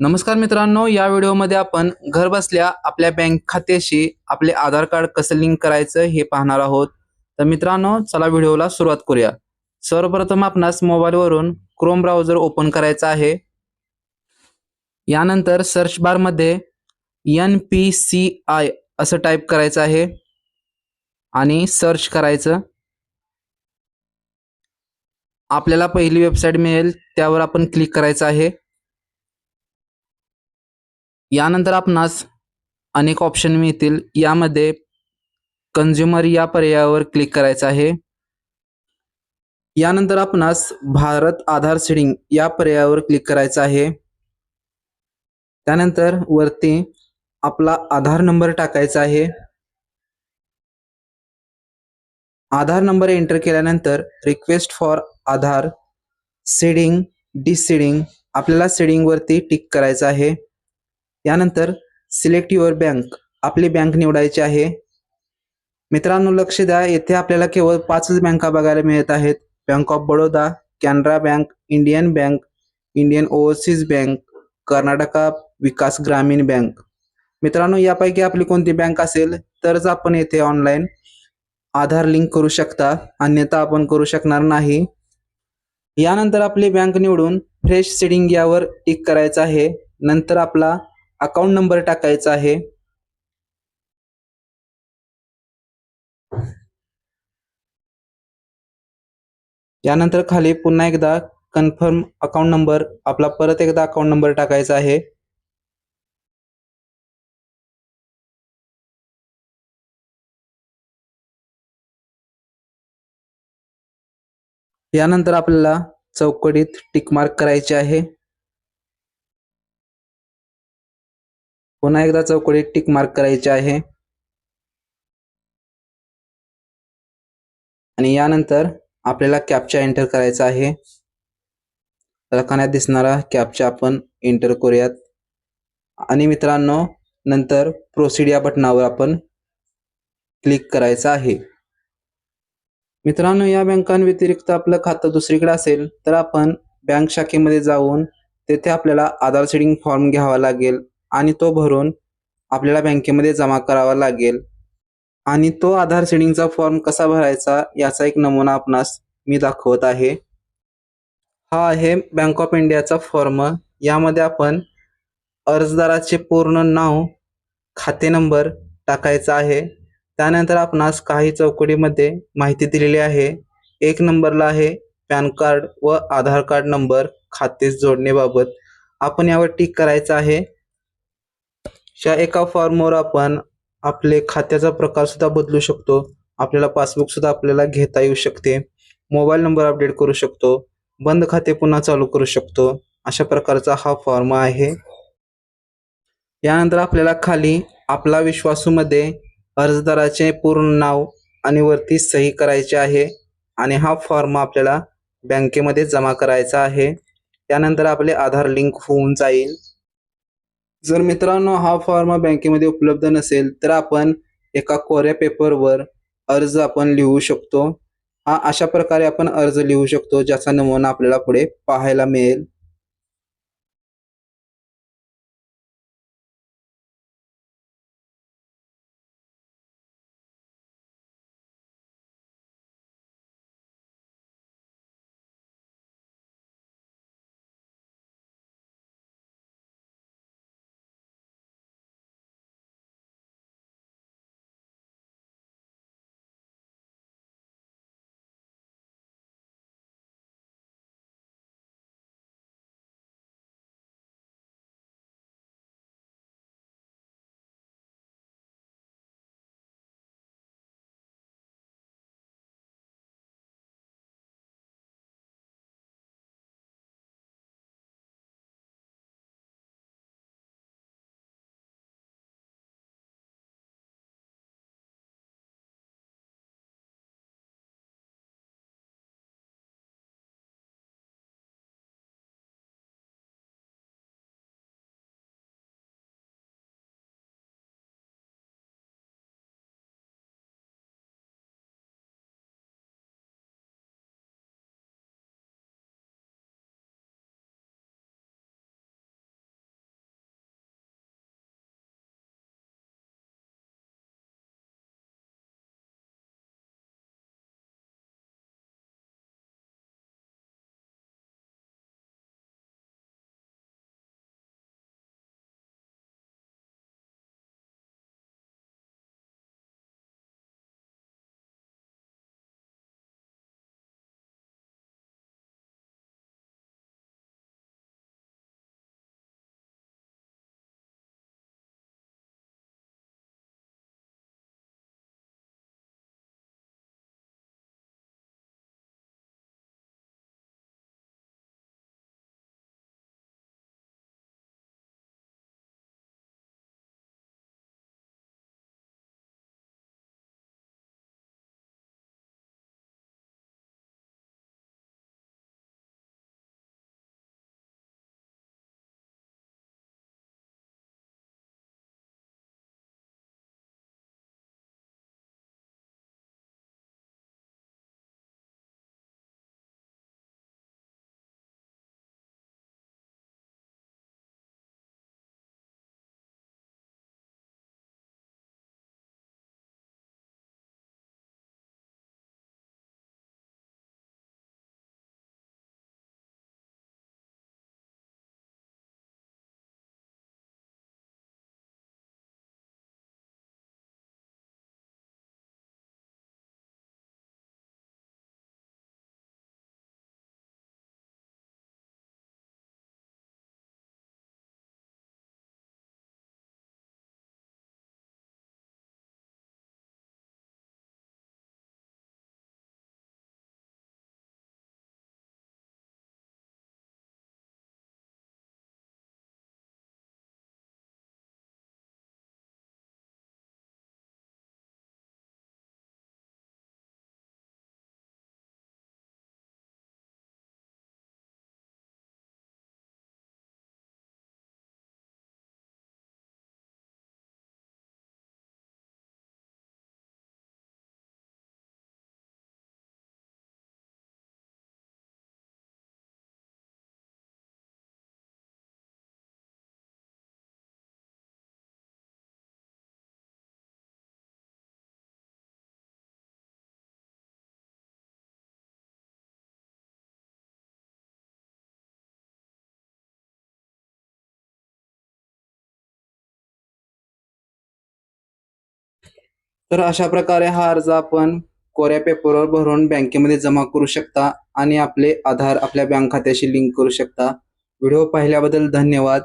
नमस्कार मित्रांनो या व्हिडिओमध्ये आपण घरबसल्या आपल्या बँक खात्याशी आपले आधार कार्ड कसं लिंक करायचं हे पाहणार आहोत. तर मित्रांनो चला व्हिडिओला सुरुवात करूया. सर्वप्रथम आपणास मोबाईलवरून क्रोम ब्राउझर ओपन करायचा आहे. यानंतर सर्च बारमध्ये एन पी सी आय असं टाईप करायचं आहे आणि सर्च करायचं. आपल्याला पहिली वेबसाईट मिळेल त्यावर आपण क्लिक करायचं आहे. यानंतर आपणास अनेक ऑप्शन मिळतील. यामध्ये कन्झ्युमर या पर्यायावर क्लिक करायचं आहे. यानंतर आपणास भारत आधार सीडिंग या पर्यायावर क्लिक करायचं आहे. त्यानंतर वरती आपला आधार नंबर टाकायचा आहे. आधार नंबर एंटर केल्यानंतर request for Aadhaar seeding deseeding आपल्याला सीडिंग वरती टिक करायचं आहे. यानंतर सिलेक्ट युअर बँक आपली बँक निवडायची आहे. मित्रांनो लक्ष द्या येथे आपल्याला केवळ पाचच बँका बघायला मिळत आहेत. Bank of Baroda Canara bank Indian bank Indian overseas bank Karnataka Vikas Gramin bank. मित्रांनो यापैकी आपली कोणती बँक असेल तरच आपण येथे ऑनलाईन आधार लिंक करू शकता. अन्यथा आपण करू शकणार नाही. यानंतर आपली बँक निवडून फ्रेश सिडिंग यावर टिक करायचं आहे. नंतर आपला अकाउंट नंबर टाकायचा आहे. यानंतर खाली पुन्हा एकदा कन्फर्म अकाउंट नंबर आपला परत एकदा अकाउंट नंबर टाकायचा आहे. यानंतर आपल्याला चौकटीत टिक मार्क करायचे आहे. पुन्हा एकदा चौकडीत टिक मार्क करायचे आहे. आणि यानंतर आपल्याला कॅपचा एंटर करायचा आहे. रकान्यात दिसणारा कॅपचा आपण एंटर करूयात. आणि मित्रांनो नंतर प्रोसिड या बटनावर आपण क्लिक करायचं आहे. मित्रांनो या बँकांव्यतिरिक्त आपलं खातं दुसरीकडे असेल तर आपण बँक शाखेमध्ये जाऊन तेथे आपल्याला आधार सीडिंग फॉर्म घ्यावा लागेल. आणि तो भरून आपल्याला बँकेमध्ये जमा करावा लागेल. आणि तो आधार सेडिंगचा फॉर्म कसा भरायचा याचा एक नमुना आपणास मी दाखवत आहे. हा आहे बँक ऑफ इंडियाचा फॉर्म. यामध्ये आपण अर्जदाराचे पूर्ण नाव खाते नंबर टाकायचा आहे. त्यानंतर आपणास काही चौकटीमध्ये माहिती दिलेली आहे. एक नंबरला आहे पॅन कार्ड व आधार कार्ड नंबर खाते जोडणेबाबत. आपण यावर टिक करायचं आहे. या एका फॉर्मवर आपण आपले खात्याचा प्रकार सुद्धा बदलू शकतो. आपल्याला पासबुक सुद्धा आपल्याला घेता येऊ शकते. मोबाईल नंबर अपडेट करू शकतो. बंद खाते पुन्हा चालू करू शकतो. अशा प्रकारचा हा फॉर्म आहे. यानंतर आपल्याला खाली आपला विश्वासूमध्ये अर्जदाराचे पूर्ण नाव आणि वरती सही करायची आहे आणि हा फॉर्म आपल्याला बँकेमध्ये जमा करायचा आहे. त्यानंतर आपले आधार लिंक होऊन जाईल. जर मित्रांनो हा फॉर्म बँकेमध्ये उपलब्ध नसेल तर आपण एका कोऱ्या पेपरवर अर्ज आपण लिहू शकतो. हा अशा प्रकारे आपण अर्ज लिहू शकतो ज्याचा नमुना आपल्याला पुढे पाहायला मिळेल. तर अशा प्रकारे हा अर्ज आपण कोऱ्या पेपरवर भरून बँकेमध्ये जमा करू शकता आणि आपले आधार आपल्या बँक खात्याशी लिंक करू शकता. व्हिडिओ पाहिल्याबद्दल धन्यवाद.